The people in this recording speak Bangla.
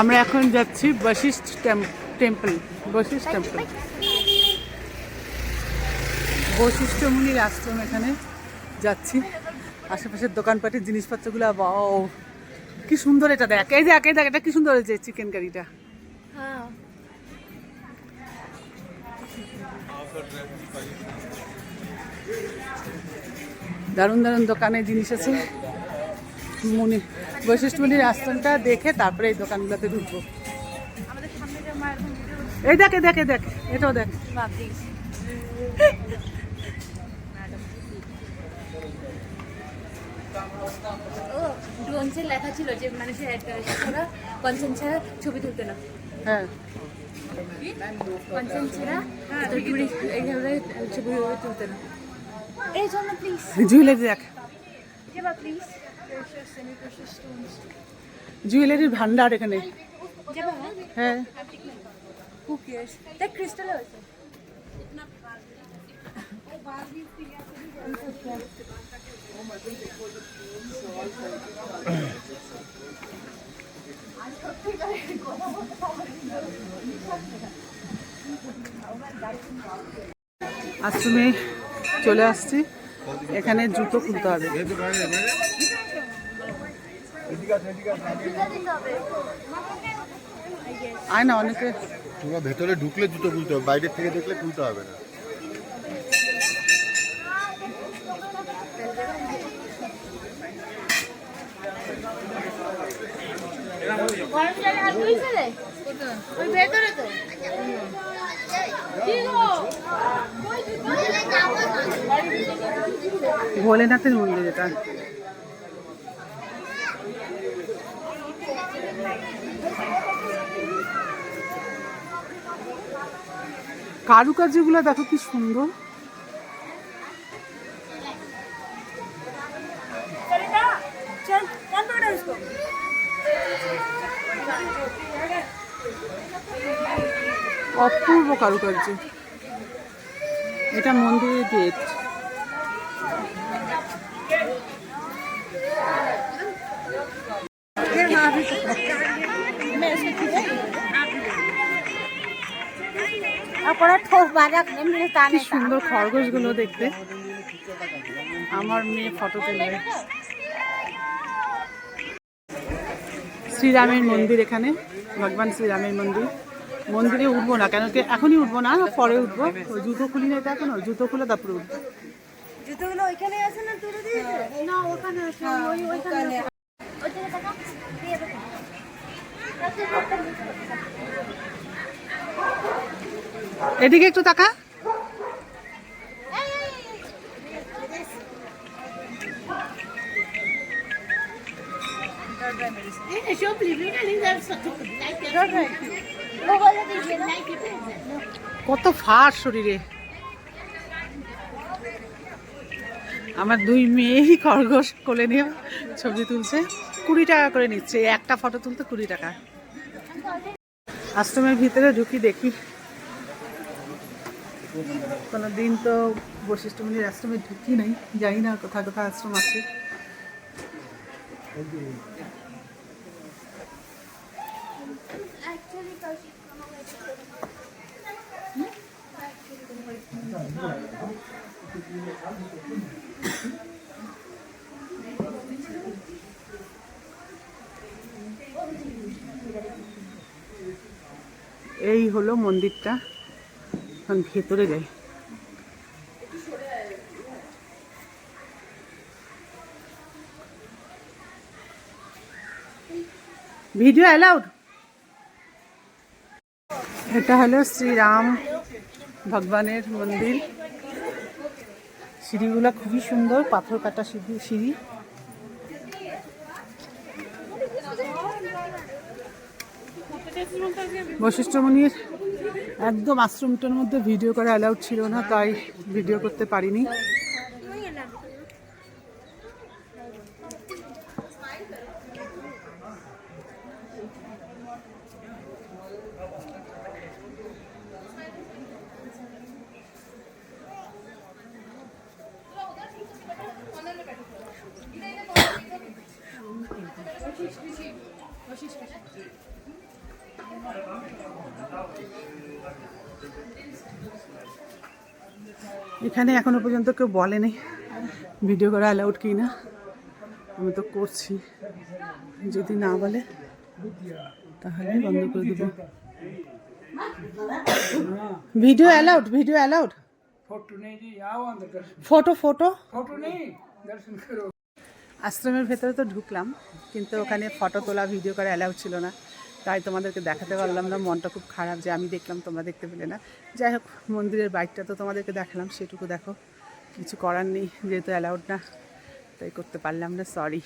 আমরা এখন যাচ্ছি বশিষ্ঠ টেম্পল বশিষ্ঠ টেম্পল বশিষ্ঠ মুনির আশ্রম এখানে যাচ্ছি। আশেপাশের দোকানপাটের জিনিসপত্রগুলো বাও কি সুন্দর এটা দেখ। এই দেখ এই দেখ, এটা কি সুন্দর হয়েছে চিকেন কারিটা দারুণ দারুণ দোকানে জিনিস আছে। মুনি বৈশিষ্ট্য মুনির আশ্রমটা দেখে তারপরে এই দোকানগুলোতে ঢুকবো। এই দেখে দেখে দেখ এটাও দেখ। লেখা ছিল যে মানুষের ছাড়া কনসেন্ট ছাড়া ছবি তুলতে না। হ্যাঁ। ছাড়া এইভাবে ছবি তুলতে না। এই জন্য প্লিজ জুয়েলারি দেখ। প্লিজ জুয়েলারির ভান্ডার এখানে। হ্যাঁ। আশ্রমে চলে আসছি। এখানে জুতো খুলতে হবে। আয় না অনেকে তোমরা ভেতরে ঢুকলে জুতো খুলতে হবে বাইরের থেকে দেখলে খুলতে হবে না। ভোলেনাথের মন্দির এটা। কারুকার্যগুলো দেখো কি সুন্দর। অপূর্ব কারুকার্য। এটা মন্দিরের গেট কি সুন্দর খরগোশগুলো দেখতে। আমার মেয়ে ফটো তুলবে। শ্রীরামের মন্দির এখানে ভগবান শ্রীরামের মন্দির। মন্দিরে উঠবো না কেন কি এখনই উঠবো না পরে উঠবো। ওই জুতো খুলি না এটা এখনও জুতো খুলে তারপরে উঠবো। জুতোগুলো ওইখানে আছে না তুলে দিয়েছে? না ওখানে আছে ওই ওইখানে ওইখানে টাকা দিয়ে দেবো এদিকে একটু তাকা। কত ফার শরীরে। আমার দুই মেয়েই খরগোশ কোলে নিয়ে ছবি তুলছে। কুড়ি টাকা করে নিচ্ছে। একটা ফটো তুলতে কুড়ি টাকা। আশ্রমের ভিতরে ঢুকি দেখি। কোনো দিন তো বশিষ্ঠ মুনির আশ্রমে ঢুকি নাই, জানি না কোথায় কোথায় আশ্রম আছে। এই হলো মন্দিরটা। এখন ভেতরে যাই। Video allowed? এটা হলো শ্রীরাম ভগবানের মন্দির। সিঁড়িগুলো খুবই সুন্দর, পাথর কাটা সিঁড়ি। সিঁড়ি বশিষ্ঠমণির একদম আশ্রমটার মধ্যে ভিডিও করা অ্যালাউড ছিল না, তাই ভিডিও করতে পারিনি Thank you. এখানে এখনও পর্যন্ত কেউ বলেনি ভিডিও করা অ্যালাউড কি না আমি তো করছি। যদি না বলে তাহলে বন্ধ করে দেবো। Video allowed video allowed photo photo আশ্রমের ভেতরে তো ঢুকলাম কিন্তু ওখানে ফটো তোলা ভিডিও করা অ্যালাউড ছিল না। তাই তোমাদেরকে দেখাতে পারলাম না, মনটা খুব খারাপ যে আমি দেখলাম, তোমরা দেখতে পেলে না। যাই হোক, মন্দিরের বাইকটা তো তোমাদেরকে দেখালাম, সেটুকু দেখো। কিছু করার নেই, যেহেতু অ্যালাউড না, তাই করতে পারলাম না সরি